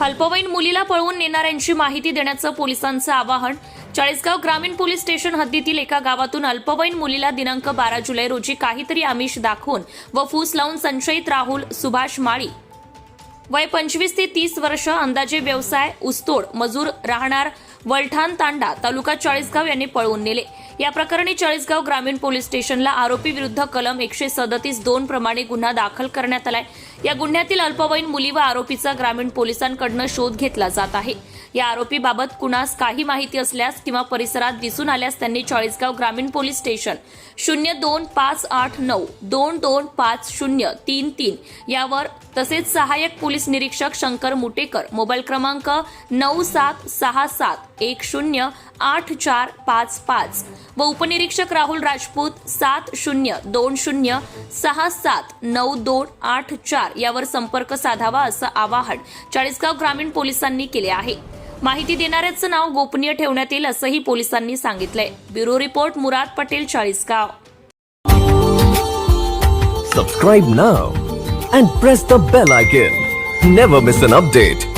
अल्पवयीन मुलीला पळवून नेणाऱ्यांची माहिती देण्याचं पोलिसांचं आवाहन. चाळीसगाव ग्रामीण पोलीस स्टेशन हद्दीतील एका गावातून अल्पवयीन मुलीला दिनांक बारा जुलै रोजी काहीतरी आमिष दाखवून व फूस लावून संशयित राहुल सुभाष माळी. वय पंचवीस ते तीस वर्ष अंदाजे व्यवसाय उस्तोड मजूर राहणार वलठाण तांडा तालुका चाळीसगाव यांनी पळवून नेले. या प्रकरणी चाळीसगाव ग्रामीण पोलीस स्टेशनला आरोपी विरुद्ध कलम एकशे सदतीस दोन प्रमाणे गुन्हा दाखल करण्यात आलाय. या गुन्ह्यातील अल्पवयीन मुली व आरोपीचा ग्रामीण पोलिसांकडनं शोध घेतला जात आहे. या आरोपीबाबत कुणास काही माहिती असल्यास किंवा परिसरात दिसून आल्यास त्यांनी चाळीसगाव ग्रामीण पोलीस स्टेशन शून्य दोन पाच आठ नऊ दोन दोन पाच शून्य तीन तीन यावर तसेच सहाय्यक पोलीस निरीक्षक शंकर मुटेकर मोबाईल क्रमांक नऊ सात सहा सात एक शून्य आठ चार पाच पाच व उपनिरीक्षक राहुल राजपूत सात शून्य दोन शून्य सहा सात नऊ दोन आठ चार यावर संपर्क साधावा असं आवाहन चाळीसगाव ग्रामीण पोलिसांनी केले आहे. माहिती देणाऱ्याचं नाव गोपनीय ठेवण्यात येईल असंही पोलिसांनी सांगितलंय. Bureau report Murad Patel Chalisgaon. Subscribe now and press the bell icon never miss an update